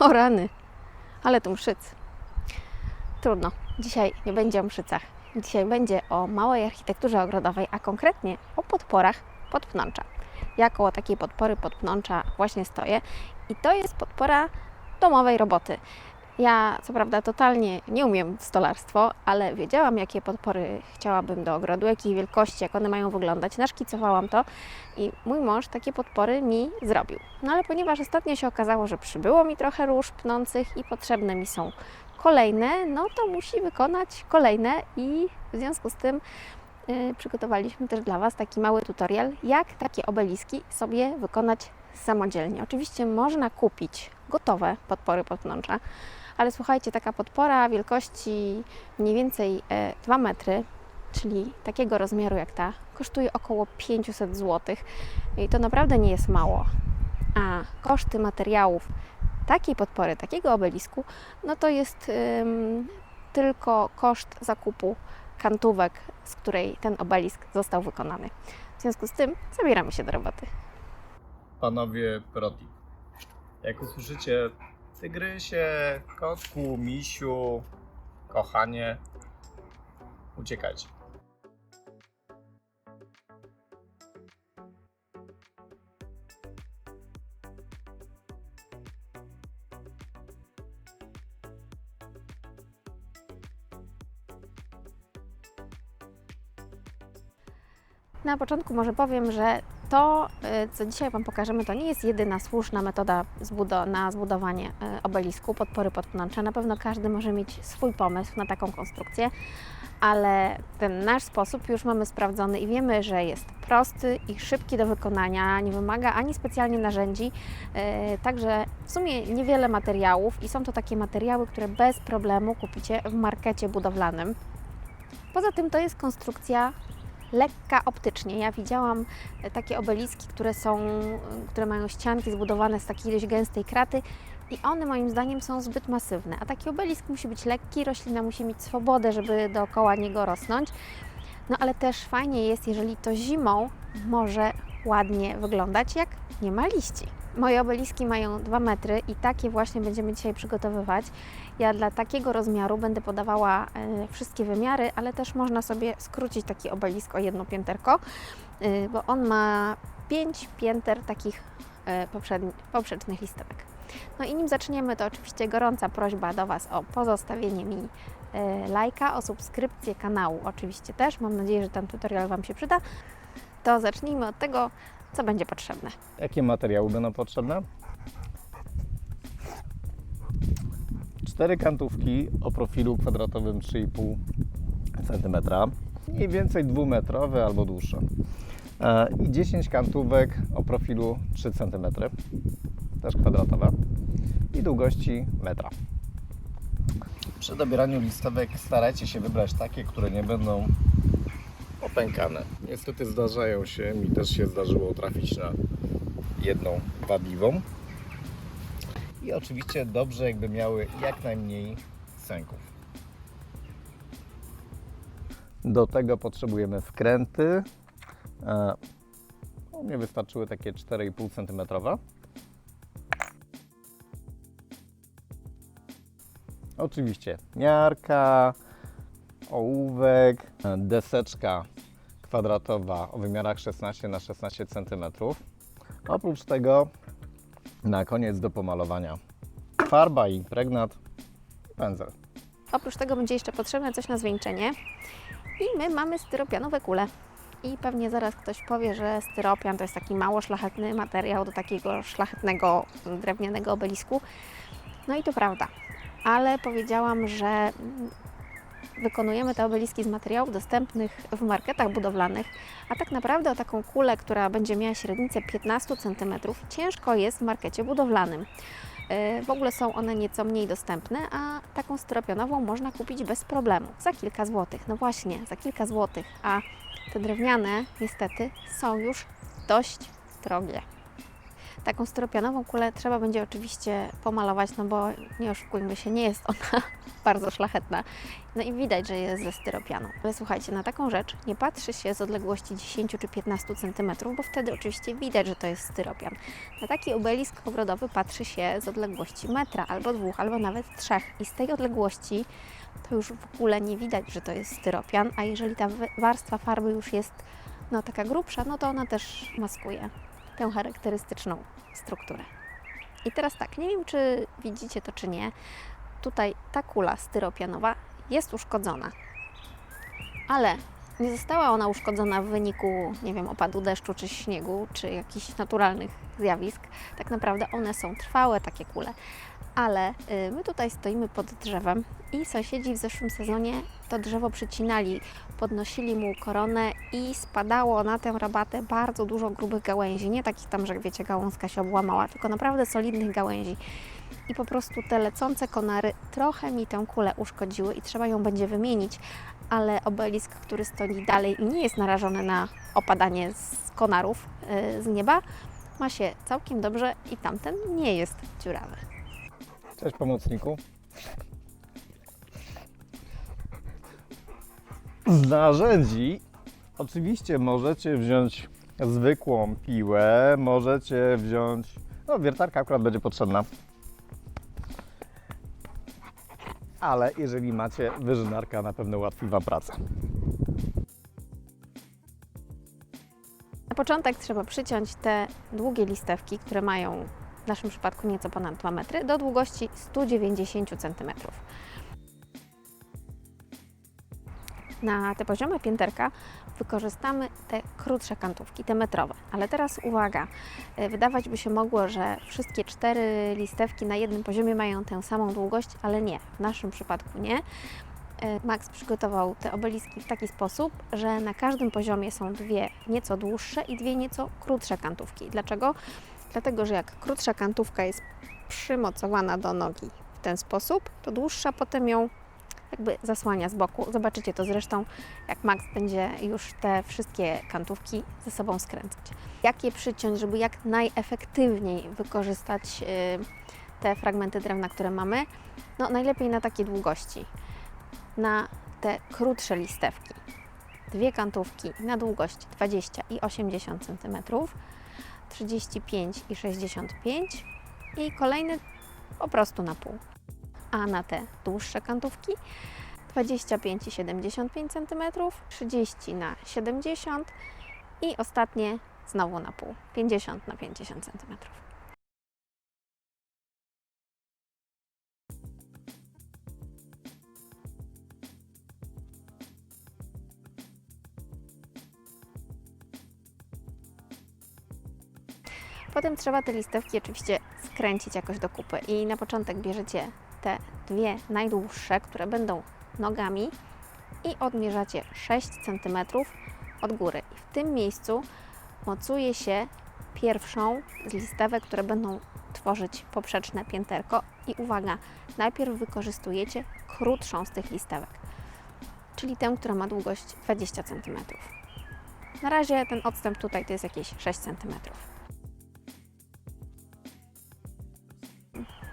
O rany, ale tu mszyc. Trudno, dzisiaj nie będzie o mszycach. Dzisiaj będzie o małej architekturze ogrodowej, a konkretnie o podporach podpnącza. Ja koło takiej podpory podpnącza właśnie stoję i to jest podpora domowej roboty. Ja co prawda totalnie nie umiem stolarstwo, ale wiedziałam jakie podpory chciałabym do ogrodu, jakiej wielkości, jak one mają wyglądać. Naszkicowałam to i mój mąż takie podpory mi zrobił. No ale ponieważ ostatnio się okazało, że przybyło mi trochę róż pnących i potrzebne mi są kolejne, no to musi wykonać kolejne i w związku z tym y, przygotowaliśmy też dla Was taki mały tutorial, jak takie obeliski sobie wykonać samodzielnie. Oczywiście można kupić gotowe podpory podpnącza, ale słuchajcie, taka podpora wielkości mniej więcej e, 2 metry, czyli takiego rozmiaru jak ta, kosztuje około 500 zł i to naprawdę nie jest mało. A koszty materiałów takiej podpory, takiego obelisku, no to jest ym, tylko koszt zakupu kantówek, z której ten obelisk został wykonany. W związku z tym zabieramy się do roboty. Panowie protip. Jak usłyszycie tygrysie, kotku, misiu, kochanie, uciekajcie. Na początku może powiem, że to, y, co dzisiaj Wam pokażemy, to nie jest jedyna słuszna metoda na zbudowanie y, obelisku, podpory podpnącze. Na pewno każdy może mieć swój pomysł na taką konstrukcję, ale ten nasz sposób już mamy sprawdzony i wiemy, że jest prosty i szybki do wykonania, nie wymaga ani specjalnie narzędzi, y, także w sumie niewiele materiałów i są to takie materiały, które bez problemu kupicie w markecie budowlanym. Poza tym to jest konstrukcja lekka optycznie. Ja widziałam e, takie obeliski, które są, e, które mają ścianki zbudowane z takiej dość gęstej kraty i one moim zdaniem są zbyt masywne. A taki obelisk musi być lekki, roślina musi mieć swobodę, żeby dookoła niego rosnąć. No ale też fajnie jest, jeżeli to zimą może ładnie wyglądać, jak nie ma liści. Moje obeliski mają 2 metry i takie właśnie będziemy dzisiaj przygotowywać. Ja dla takiego rozmiaru będę podawała e, wszystkie wymiary, ale też można sobie skrócić taki obelisk o jedno pięterko, e, bo on ma 5 pięter takich e, poprzecznych listenek. No i nim zaczniemy, to oczywiście gorąca prośba do Was o pozostawienie mi lajka, o subskrypcję kanału oczywiście też. Mam nadzieję, że ten tutorial Wam się przyda. To zacznijmy od tego, co będzie potrzebne. Jakie materiały będą potrzebne? Cztery kantówki o profilu kwadratowym 3,5 cm, mniej więcej dwumetrowe albo dłuższe. E, I 10 kantówek o profilu 3 cm, też kwadratowe i długości metra. Przy dobieraniu listewek starajcie się wybrać takie, które nie będą opękane. Niestety zdarzają się, mi też się zdarzyło trafić na jedną wadliwą. I oczywiście dobrze jakby miały jak najmniej sęków. Do tego potrzebujemy wkręty. E, U mnie wystarczyły takie 4,5 cm. Oczywiście miarka, ołówek, e, deseczka kwadratowa o wymiarach 16 na 16 cm. Oprócz tego na koniec do pomalowania farba, impregnat, pędzel. Oprócz tego będzie jeszcze potrzebne coś na zwieńczenie. I my mamy styropianowe kule. I pewnie zaraz ktoś powie, że styropian to jest taki mało szlachetny materiał do takiego szlachetnego drewnianego obelisku. No i to prawda. Ale powiedziałam, że wykonujemy te obeliski z materiałów dostępnych w marketach budowlanych, a tak naprawdę o taką kulę, która będzie miała średnicę 15 cm, ciężko jest w markecie budowlanym. E, W ogóle są one nieco mniej dostępne, a taką styropianową można kupić bez problemu za kilka złotych. No właśnie, za kilka złotych, a te drewniane niestety są już dość drogie. Taką styropianową kulę trzeba będzie oczywiście pomalować, no bo nie oszukujmy się, nie jest ona bardzo szlachetna. No i widać, że jest ze styropianu. Ale słuchajcie, na taką rzecz nie patrzy się z odległości 10 czy 15 cm, bo wtedy oczywiście widać, że to jest styropian. Na taki obelisk ogrodowy patrzy się z odległości metra, albo dwóch, albo nawet trzech. I z tej odległości to już w ogóle nie widać, że to jest styropian, a jeżeli ta warstwa farby już jest no, taka grubsza, no to ona też maskuje tę charakterystyczną strukturę. I teraz tak, nie wiem czy widzicie to czy nie, tutaj ta kula styropianowa jest uszkodzona, ale nie została ona uszkodzona w wyniku, nie wiem, opadu deszczu czy śniegu, czy jakichś naturalnych zjawisk. Tak naprawdę one są trwałe, takie kule. Ale y, my tutaj stoimy pod drzewem i sąsiedzi w zeszłym sezonie to drzewo przycinali, podnosili mu koronę i spadało na tę rabatę bardzo dużo grubych gałęzi. Nie takich tam, że wiecie, gałązka się obłamała, tylko naprawdę solidnych gałęzi. I po prostu te lecące konary trochę mi tę kulę uszkodziły i trzeba ją będzie wymienić, ale obelisk, który stoi dalej i nie jest narażony na opadanie z konarów y, z nieba, ma się całkiem dobrze i tamten nie jest dziurawy. Cześć pomocniku. Z narzędzi oczywiście możecie wziąć zwykłą piłę, możecie wziąć, no wiertarka akurat będzie potrzebna. Ale jeżeli macie wyżynarka, na pewno ułatwi Wam pracę. Na początek trzeba przyciąć te długie listewki, które mają w naszym przypadku nieco ponad 2 metry, do długości 190 cm. Na te poziome pięterka wykorzystamy te krótsze kantówki, te metrowe. Ale teraz uwaga, e, wydawać by się mogło, że wszystkie cztery listewki na jednym poziomie mają tę samą długość, ale nie, w naszym przypadku nie. E, Max przygotował te obeliski w taki sposób, że na każdym poziomie są dwie nieco dłuższe i dwie nieco krótsze kantówki. Dlaczego? Dlatego, że jak krótsza kantówka jest przymocowana do nogi w ten sposób, to dłuższa potem ją jakby zasłania z boku. Zobaczycie to zresztą, jak Max będzie już te wszystkie kantówki ze sobą skręcać. Jak je przyciąć, żeby jak najefektywniej wykorzystać y, te fragmenty drewna, które mamy? No najlepiej na takiej długości. Na te krótsze listewki. Dwie kantówki na długość 20 i 80 cm, 35 i 65 i kolejny po prostu na pół. A na te dłuższe kantówki 25 i 75 cm, 30 na 70 i ostatnie znowu na pół 50 na 50 cm. Potem trzeba te listewki oczywiście skręcić jakoś do kupy i na początek bierzecie te dwie najdłuższe, które będą nogami i odmierzacie 6 cm od góry. I w tym miejscu mocuje się pierwszą z listewek, które będą tworzyć poprzeczne pięterko i uwaga, najpierw wykorzystujecie krótszą z tych listewek, czyli tę, która ma długość 20 cm. Na razie ten odstęp tutaj to jest jakieś 6 cm.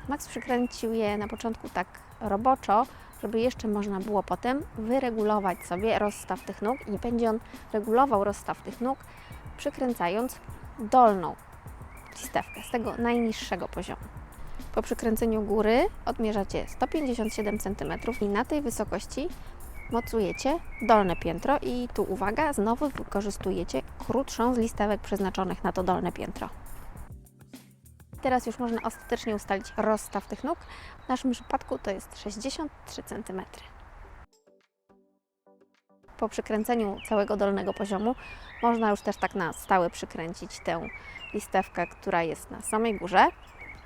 Max przykręcił je na początku tak roboczo, żeby jeszcze można było potem wyregulować sobie rozstaw tych nóg i będzie on regulował rozstaw tych nóg, przykręcając dolną listewkę z tego najniższego poziomu. Po przykręceniu góry odmierzacie 157 cm i na tej wysokości mocujecie dolne piętro i tu uwaga, znowu wykorzystujecie krótszą z listewek przeznaczonych na to dolne piętro. Teraz już można ostatecznie ustalić rozstaw tych nóg. W naszym przypadku to jest 63 cm. Po przykręceniu całego dolnego poziomu można już też tak na stałe przykręcić tę listewkę, która jest na samej górze.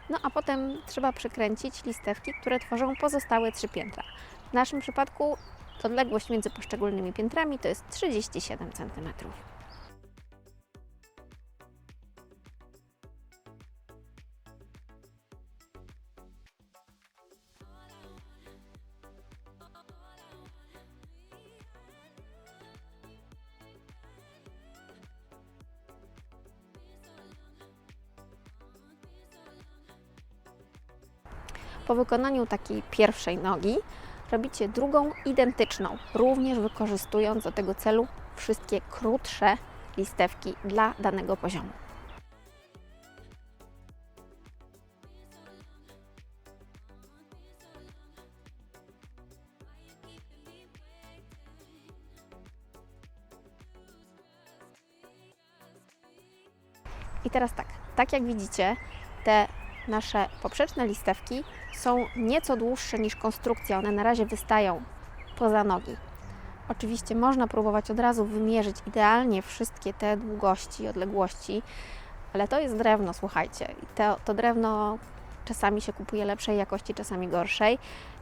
No a potem trzeba przykręcić listewki, które tworzą pozostałe trzy piętra. W naszym przypadku odległość między poszczególnymi piętrami to jest 37 cm. Po wykonaniu takiej pierwszej nogi robicie drugą identyczną, również wykorzystując do tego celu wszystkie krótsze listewki dla danego poziomu. I teraz tak, tak jak widzicie, te nasze poprzeczne listewki są nieco dłuższe niż konstrukcja. One na razie wystają poza nogi. Oczywiście można próbować od razu wymierzyć idealnie wszystkie te długości i odległości, ale to jest drewno, słuchajcie. To, to drewno czasami się kupuje lepszej jakości, czasami gorszej.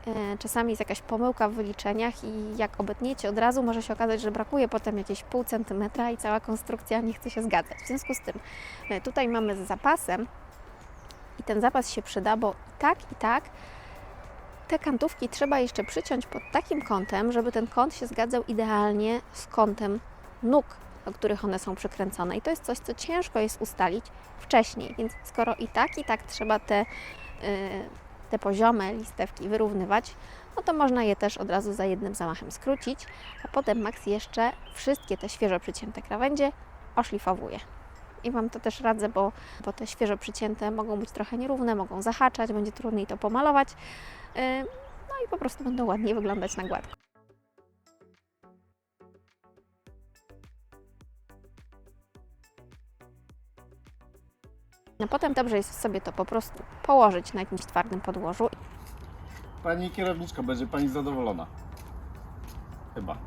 E, Czasami jest jakaś pomyłka w wyliczeniach i jak obetniecie od razu, może się okazać, że brakuje potem jakieś pół centymetra i cała konstrukcja nie chce się zgadzać. W związku z tym e, tutaj mamy z zapasem i ten zapas się przyda, bo i tak i tak te kantówki trzeba jeszcze przyciąć pod takim kątem, żeby ten kąt się zgadzał idealnie z kątem nóg, do których one są przykręcone. I to jest coś, co ciężko jest ustalić wcześniej. Więc skoro i tak, i tak trzeba te, y, te poziome listewki wyrównywać, no to można je też od razu za jednym zamachem skrócić, a potem Max jeszcze wszystkie te świeżo przycięte krawędzie oszlifowuje. I Wam to też radzę, bo, bo te świeżo przycięte mogą być trochę nierówne, mogą zahaczać, będzie trudniej to pomalować. Yy, No i po prostu będą ładniej wyglądać na gładko. No potem dobrze jest sobie to po prostu położyć na jakimś twardym podłożu. Pani kierowniczko, będzie Pani zadowolona. Chyba.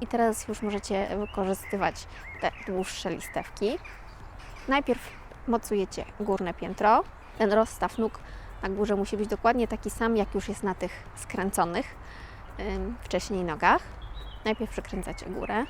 I teraz już możecie wykorzystywać te dłuższe listewki. Najpierw mocujecie górne piętro. Ten rozstaw nóg na górze musi być dokładnie taki sam, jak już jest na tych skręconych wcześniej nogach. Najpierw przykręcacie górę.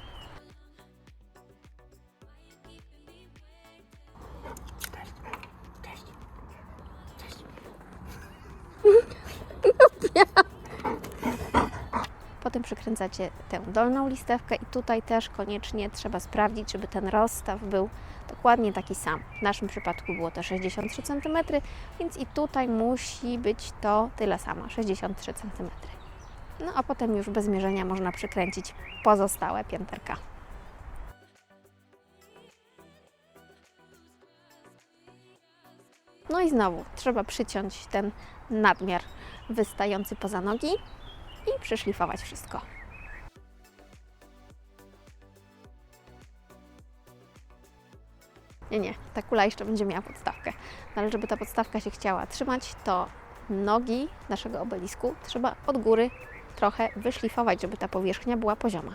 Przykręcacie tę dolną listewkę i tutaj też koniecznie trzeba sprawdzić, żeby ten rozstaw był dokładnie taki sam. W naszym przypadku było to 63 cm, więc i tutaj musi być to tyle samo, 63 cm. No a potem już bez mierzenia można przykręcić pozostałe pięterka. No i znowu trzeba przyciąć ten nadmiar wystający poza nogi i przyszlifować wszystko. Nie, nie, ta kula jeszcze będzie miała podstawkę. No ale żeby ta podstawka się chciała trzymać, to nogi naszego obelisku trzeba od góry trochę wyszlifować, żeby ta powierzchnia była pozioma.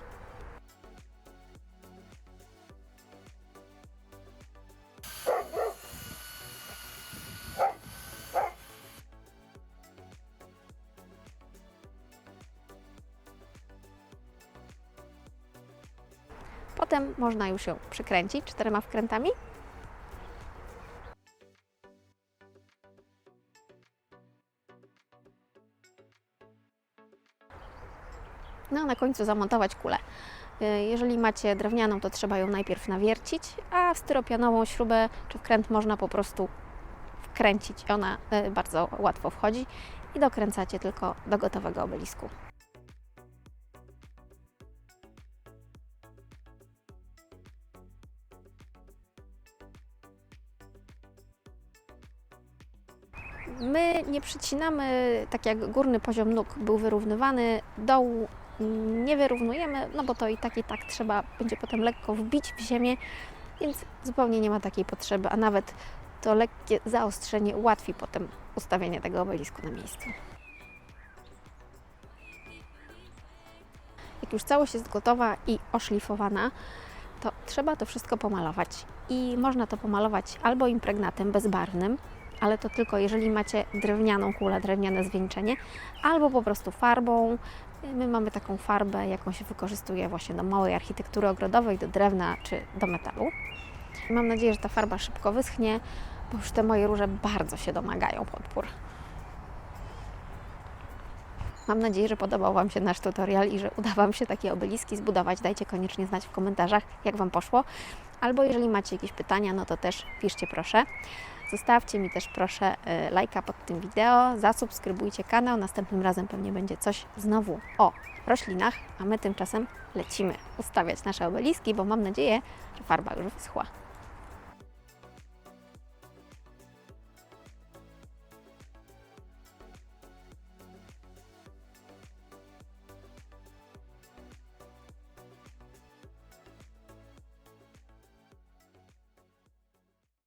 Potem można już ją przykręcić czterema wkrętami. No na końcu zamontować kulę. Y, Jeżeli macie drewnianą, to trzeba ją najpierw nawiercić, a styropianową śrubę czy wkręt można po prostu wkręcić. Ona y, bardzo łatwo wchodzi i dokręcacie tylko do gotowego obelisku. My nie przycinamy, tak jak górny poziom nóg był wyrównywany, dołu nie wyrównujemy, no bo to i tak i tak trzeba będzie potem lekko wbić w ziemię, więc zupełnie nie ma takiej potrzeby, a nawet to lekkie zaostrzenie ułatwi potem ustawienie tego obelisku na miejscu. Jak już całość jest gotowa i oszlifowana, to trzeba to wszystko pomalować. I można to pomalować albo impregnatem bezbarwnym, ale to tylko jeżeli macie drewnianą kulę, drewniane zwieńczenie, albo po prostu farbą. My mamy taką farbę, jaką się wykorzystuje właśnie do małej architektury ogrodowej, do drewna czy do metalu. Mam nadzieję, że ta farba szybko wyschnie, bo już te moje róże bardzo się domagają podpór. Mam nadzieję, że podobał Wam się nasz tutorial i że uda Wam się takie obeliski zbudować. Dajcie koniecznie znać w komentarzach, jak Wam poszło. Albo jeżeli macie jakieś pytania, no to też piszcie proszę. Zostawcie mi też proszę e, lajka pod tym wideo, zasubskrybujcie kanał, następnym razem pewnie będzie coś znowu o roślinach, a my tymczasem lecimy ustawiać nasze obeliski, bo mam nadzieję, że farba już wyschła.